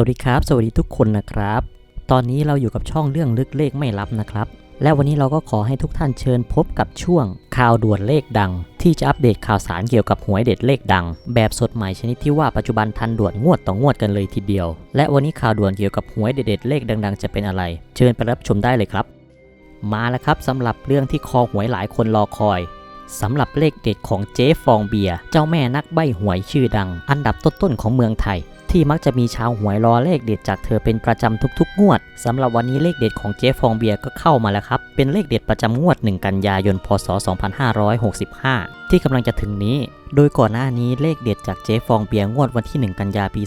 วัสดีครับ สวัสดีทุกคนนะครับ ตอนนี้เราอยู่กับช่องเรื่องลึกเลขไม่ลับนะครับ และวันนี้เราก็ขอให้ทุกท่านเชิญพบกับช่วงข่าวด่วนเลขดัง ที่จะอัปเดตข่าวสารเกี่ยวกับหวยเด็ดเลขดัง แบบสดใหม่ชนิดที่ว่าปัจจุบันทันด่วนงวดต่องวดกันเลยทีเดียว และวันนี้ข่าวด่วนเกี่ยวกับหวยเด็ดเลขดัง ๆ จะเป็นอะไร เชิญไปรับชมได้เลยครับ มาแล้วครับสำหรับเรื่องที่คอหวยหลายคนรอคอยสำหรับเลขเด็ดของเจ๊ฟองเบียร์เจ้าแม่นักใบหวยชื่อดัง อันดับต้นๆของเมืองไทย ที่มักจะมีชาวหวยรอเลขเด็ดจากเธอเป็นประจำทุกๆ งวดสำหรับวันนี้เลขเด็ดของเจ๊ฟองเบียร์ก็เข้ามาแล้วครับ เป็นเลขเด็ดประจำงวด 1 กันยายน พศ 2565 ที่กำลังจะถึงนี้ โดยก่อนหน้านี้เลขเด็ดจากเจ๊ฟองเบียร์งวดวันที่ 1 กันยาปี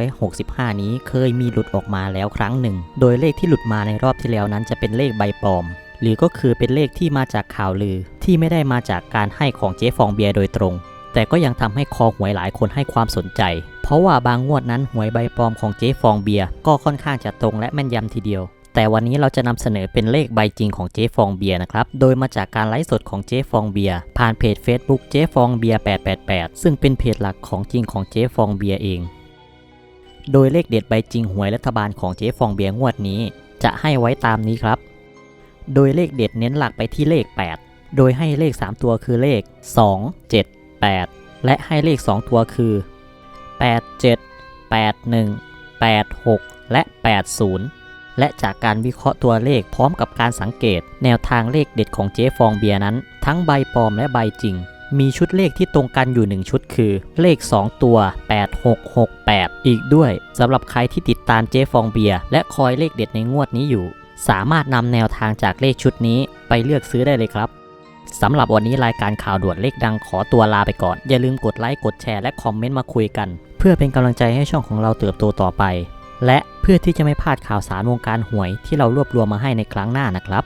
2565 นี้เคยมีหลุดออกมาแล้วครั้งหนึ่ง โดยเลขที่หลุดมาในรอบที่แล้วนั้นจะเป็นเลขใบปลอมหรือก็คือเป็นเลขที่มาจากข่าวลือที่ไม่ได้มาจากการให้ของเจ๊ฟองเบียร์โดยตรง แต่ก็ยังทำให้คอหวยหลายคนให้ความสนใจ เพราะว่าบางงวดนั้นหวยใบปลอมของเจ๊ฟองเบียร์ก็ค่อนข้างจะตรงและแม่นยำทีเดียว แต่วันนี้เราจะนำเสนอเป็นเลขใบจริงของเจ๊ฟองเบียร์นะครับ โดยมาจากการไลฟ์สดของเจ๊ฟองเบียร์ผ่านเพจ Facebook เจ๊ฟองเบียร์888 ซึ่งเป็นเพจหลักของจริงของเจ๊ฟองเบียร์เอง โดยเลขเด็ดใบจริงหวยรัฐบาลของเจ๊ฟองเบียร์งวดนี้ จะให้ไว้ตามนี้ครับ โดยเลขเด็ดเน้นหลักไปที่เลข 8 โดยให้เลข 3 ตัวคือเลข 2 7 8 และให้เลข 2 ตัวคือ 8 7 8 1 8 6 และ 80 และจากการวิเคราะห์ตัวเลขพร้อมกับการสังเกต แนวทางเลขเด็ดของเจ๊ฟองเบียร์นั้น ทั้งใบปลอมและใบจริง มีชุดเลขที่ตรงกันอยู่ 1 ชุดคือ เลข 2 ตัว 8668 อีกด้วยสำหรับใครที่ติดตามเจ๊ฟองเบียร์และคอยเลขเด็ดในงวดนี้อยู่ สามารถนำแนวทางจากเลขชุดนี้ไปเลือกซื้อได้เลยครับ สำหรับวันนี้รายการข่าวด่วนเลขดังขอตัวลาไปก่อน อย่าลืมกดไลค์กดแชร์และคอมเมนต์มาคุยกัน เพื่อเป็นกำลังใจให้ช่องของเราเติบโตต่อไป และเพื่อที่จะไม่พลาดข่าวสารวงการหวยที่เรารวบรวมมาให้ในครั้งหน้านะครับ